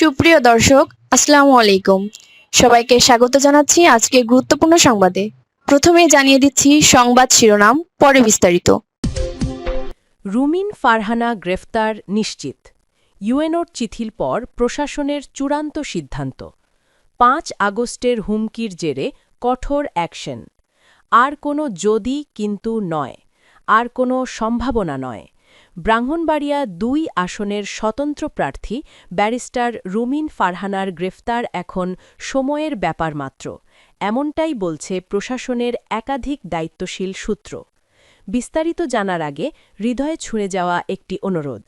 সুপ্রিয় দর্শক, আসসালামু আলাইকুম। সবাইকে স্বাগত জানাচ্ছি আজকে গুরুত্বপূর্ণ সংবাদে। প্রথমে জানিয়ে দিচ্ছি সংবাদ শিরোনাম, পরে বিস্তারিত। রুমিন ফারহানা গ্রেফতার নিশ্চিত। ইউএনওর চিঠির পর প্রশাসনের চূড়ান্ত সিদ্ধান্ত। পাঁচ আগস্টের হুমকির জেরে কঠোর অ্যাকশন। আর কোনো যদি কিন্তু নয়। আর কোনো সম্ভাবনা নয়। ব্রাহ্মণবাড়িয়া দুই আসনের স্বতন্ত্র প্রার্থী ব্যারিস্টার রুমিন ফারহানার গ্রেফতার এখন সময়ের ব্যাপার মাত্র। এমনটাই বলছে প্রশাসনের একাধিক দায়িত্বশীল সূত্র। বিস্তারিত জানার আগে হৃদয়ে ছুঁড়ে যাওয়া একটি অনুরোধ।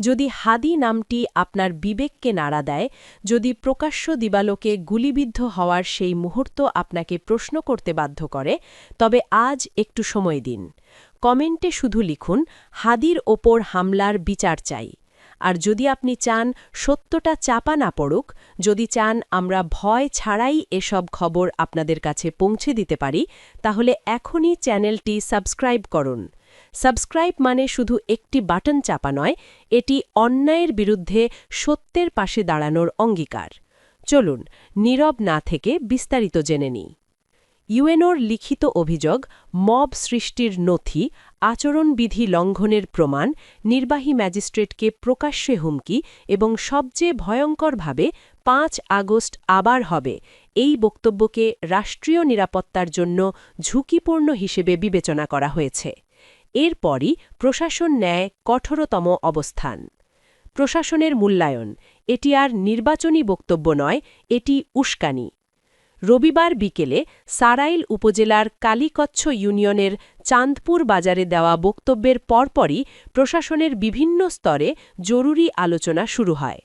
যদি হাদি নামটি আপনার বিবেককে নাড়া দেয়, যদি প্রকাশ্য দিবালোকে গুলিবিদ্ধ হওয়ার সেই মুহূর্ত আপনাকে প্রশ্ন করতে বাধ্য করে, তবে আজ একটু সময় দিন। কমেন্টে শুধু লিখুন, হাদির ওপর হামলার বিচার চাই। আর যদি আপনি চান সত্যটা চাপা না পড়ুক, যদি চান আমরা ভয় ছাড়াই এসব খবর আপনাদের কাছে পৌঁছে দিতে পারি, তাহলে এখনই চ্যানেলটি সাবস্ক্রাইব করুন। সাবস্ক্রাইব মানে শুধু একটি বাটন চাপা নয়, এটি অন্যায়ের বিরুদ্ধে সত্যের পাশে দাঁড়ানোর অঙ্গীকার। চলুন, নীরব না থেকে বিস্তারিত জেনে নিই। ইউএনওর লিখিত অভিযোগ, মব সৃষ্টির নথি, আচরণবিধি লঙ্ঘনের প্রমাণ, নির্বাহী ম্যাজিস্ট্রেটকে প্রকাশ্যে হুমকি এবং সবচেয়ে ভয়ঙ্করভাবে পাঁচ আগস্ট আবার হবে। এই বক্তব্যকে রাষ্ট্রীয় নিরাপত্তার জন্য ঝুঁকিপূর্ণ হিসেবে বিবেচনা করা হয়েছে। এরপরই প্রশাসন নেয় কঠোরতম অবস্থান। প্রশাসনের মূল্যায়ন, এটি আর নির্বাচনী বক্তব্য নয়, এটি উস্কানি। রবিবার বিকেলে সারাইল উপজেলার কালীকচ্ছ ইউনিয়নের চাঁদপুর বাজারে দেওয়া বক্তব্যের পরপরই প্রশাসনের বিভিন্ন স্তরে জরুরি আলোচনা শুরু হয়।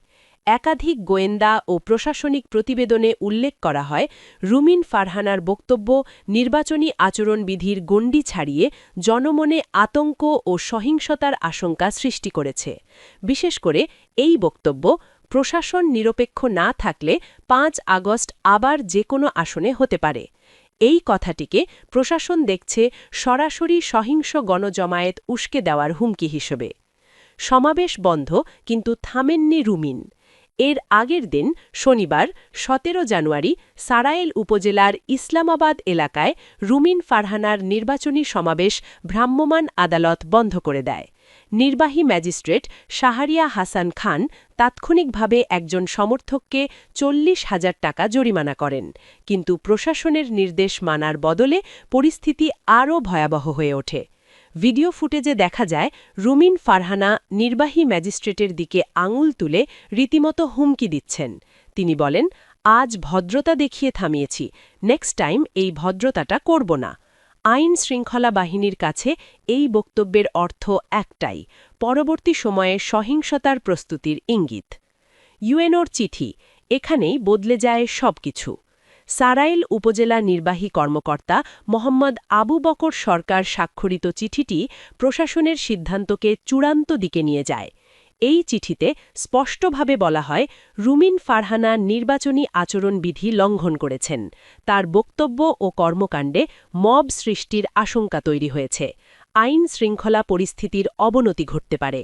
একাধিক গোয়েন্দা ও প্রশাসনিক প্রতিবেদনে উল্লেখ করা হয়, রুমিন ফারহানার বক্তব্য, নির্বাচনী আচরণবিধির গণ্ডি ছাড়িয়ে জনমনে আতঙ্ক ও সহিংসতার আশঙ্কা সৃষ্টি করেছে। বিশেষ করে এই বক্তব্য, প্রশাসন নিরপেক্ষ না থাকলে পাঁচ আগস্ট আবার যে কোনো আসনে হতে পারে। এই কথাটিকে প্রশাসন দেখছে সরাসরি সহিংস গণজমায়েত উস্কে দেওয়ার হুমকি হিসেবে। সমাবেশ বন্ধ, কিন্তু থামেননি রুমিন। এর আগের দিন, শনিবার, সতেরো জানুয়ারি, সারাইল উপজেলার ইসলামাবাদ এলাকায় রুমিন ফারহানার নির্বাচনী সমাবেশ ভ্রাম্যমাণ আদালত বন্ধ করে দেয়। নির্বাহী ম্যাজিস্ট্রেট শাহারিয়া হাসান খান তাৎক্ষণিকভাবে একজন সমর্থককে চল্লিশ হাজার টাকা জরিমানা করেন। কিন্তু প্রশাসনের নির্দেশ মানার বদলে পরিস্থিতি আরও ভয়াবহ হয়ে ওঠে। ভিডিও ফুটেজে দেখা যায়, রুমিন ফারহানা নির্বাহী ম্যাজিস্ট্রেটের দিকে আঙুল তুলে রীতিমতো হুমকি দিচ্ছেন। তিনি বলেন, আজ ভদ্রতা দেখিয়ে থামিয়েছি, নেক্সট টাইম এই ভদ্রতাটা করব না। আইন শৃঙ্খলা বাহিনীর কাছে এই বক্তব্যের অর্থ একটাই, পরবর্তী সময়ে সহিংসতার প্রস্তুতির ইঙ্গিত। ইউএনওর চিঠি, এখানেই বদলে যায় সবকিছু। সারাইল উপজেলা নির্বাহী কর্মকর্তা মোহাম্মদ আবু বকর সরকার স্বাক্ষরিত চিঠিটি প্রশাসনের সিদ্ধান্তকে চূড়ান্ত দিকে নিয়ে যায়। এই চিঠিতে স্পষ্টভাবে বলা হয়, রুমিন ফারহানা নির্বাচনী আচরণবিধি লঙ্ঘন করেছেন। তার বক্তব্য ও কর্মকাণ্ডে মব সৃষ্টির আশঙ্কা তৈরি হয়েছে। আইন শৃঙ্খলা পরিস্থিতির অবনতি ঘটতে পারে।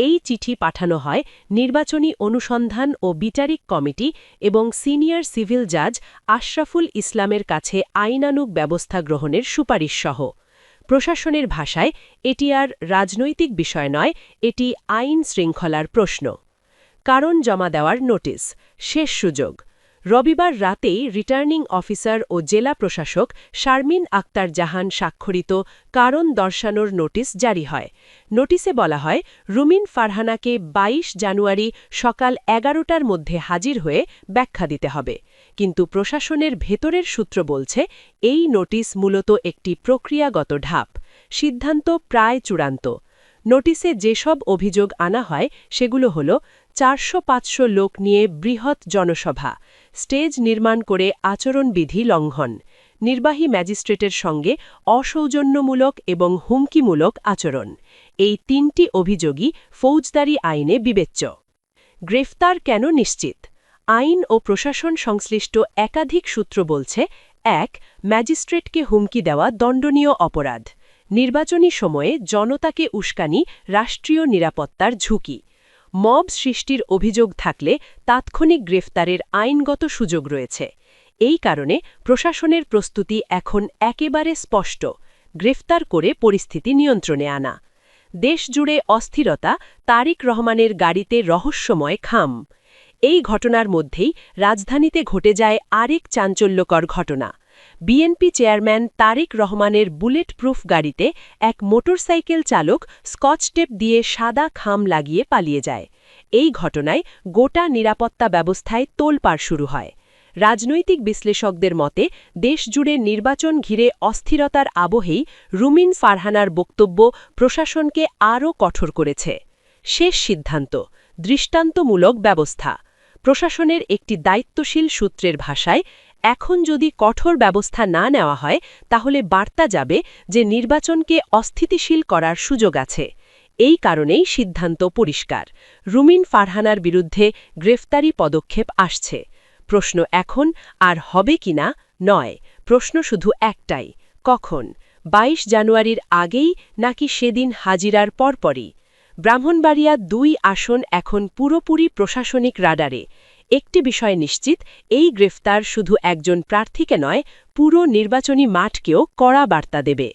এই চিঠি পাঠানো হয় নির্বাচনী অনুসন্ধান ও বিচারিক কমিটি এবং সিনিয়র সিভিল জাজ আশরাফুল ইসলামের কাছে আইনানুগ ব্যবস্থা গ্রহণের সুপারিশ সহ প্রশাসনের ভাষায়, এটি আর রাজনৈতিক বিষয় নয়, এটি আইন শৃঙ্খলার প্রশ্ন। কারণ জমা দেওয়ার নোটিশ, শেষ সুযোগ। রবিবার রাতেই রিটার্নিং অফিসার ও জেলা প্রশাসক শারমিন আক্তার জাহান স্বাক্ষরিত কারণ দর্শানোর নোটিশ জারি হয়। নোটিশে বলা হয়, রুমিন ফারহানাকে ২২ জানুয়ারি সকাল এগারোটার মধ্যে হাজির হয়ে ব্যাখ্যা দিতে হবে। কিন্তু প্রশাসনের ভেতরের সূত্র বলছে, এই নোটিশ মূলত একটি প্রক্রিয়াগত ঢাপ। সিদ্ধান্ত প্রায় চূড়ান্ত। নোটিশে যেসব অভিযোগ আনা হয়, সেগুলো হল চারশো পাঁচশো লোক নিয়ে বৃহৎ জনসভা, স্টেজ নির্মাণ করে আচরণবিধি লঙ্ঘন, নির্বাহী ম্যাজিস্ট্রেটের সঙ্গে অসৌজন্যমূলক এবং হুমকিমূলক আচরণ। এই তিনটি অভিযোগই ফৌজদারি আইনে বিবেচ্য। গ্রেফতার কেন নিশ্চিত? আইন ও প্রশাসন সংশ্লিষ্ট একাধিক সূত্র বলছে, এক, ম্যাজিস্ট্রেটকে হুমকি দেওয়া দণ্ডনীয় অপরাধ। নির্বাচনী সময়ে জনতাকে উস্কানি, রাষ্ট্রীয় নিরাপত্তার ঝুঁকি। মব সৃষ্টির অভিযোগ থাকলে তাৎক্ষণিক গ্রেফতারের আইনগত সুযোগ রয়েছে। এই কারণে প্রশাসনের প্রস্তুতি এখন একেবারে স্পষ্ট, গ্রেফতার করে পরিস্থিতি নিয়ন্ত্রণে আনা। দেশজুড়ে অস্থিরতা, তারিক রহমানের গাড়িতে রহস্যময় খাম। এই ঘটনার মধ্যেই রাজধানীতে ঘটে যায় আরেক চাঞ্চল্যকর ঘটনা। বিএনপি চেয়ারম্যান তারেক রহমানের বুলেট প্রুফ গাড়িতে এক মোটরসাইকেল চালক স্কচটেপ দিয়ে সাদা খাম লাগিয়ে পালিয়ে যায়। এই ঘটনায় গোটা নিরাপত্তা ব্যবস্থায় তোলপাড় শুরু হয়। রাজনৈতিক বিশ্লেষকদের মতে, দেশজুড়ে নির্বাচন ঘিরে অস্থিরতার আবহেই রুমিন ফারহানার বক্তব্য প্রশাসনকে আরও কঠোর করেছে। শেষ সিদ্ধান্ত, দৃষ্টান্তমূলক ব্যবস্থা। প্রশাসনের একটি দায়িত্বশীল সূত্রের ভাষায় এখন যদি কঠোর ব্যবস্থা না নেওয়া হয়, তাহলে বার্তা যাবে যে নির্বাচনকে অস্থিতিশীল করার সুযোগ আছে। এই কারণেই সিদ্ধান্ত পরিষ্কার। রুমিন ফারহানার বিরুদ্ধে গ্রেফতারি পদক্ষেপ আসছে। প্রশ্ন এখন, আর হবে কিনা নয়। প্রশ্ন শুধু একটাই, কখন? ২২ জানুয়ারির আগেই নাকি সেদিন হাজিরার পরপরই? ব্রাহ্মণবাড়িয়া দুই আসন এখন পুরোপুরি প্রশাসনিক রাডারে। একটি বিষয় নিশ্চিত, এই গ্রেফতার শুধু একজন প্রার্থীকে নয়, পুরো নির্বাচনী মাঠকেও কড়া বার্তা দেবে।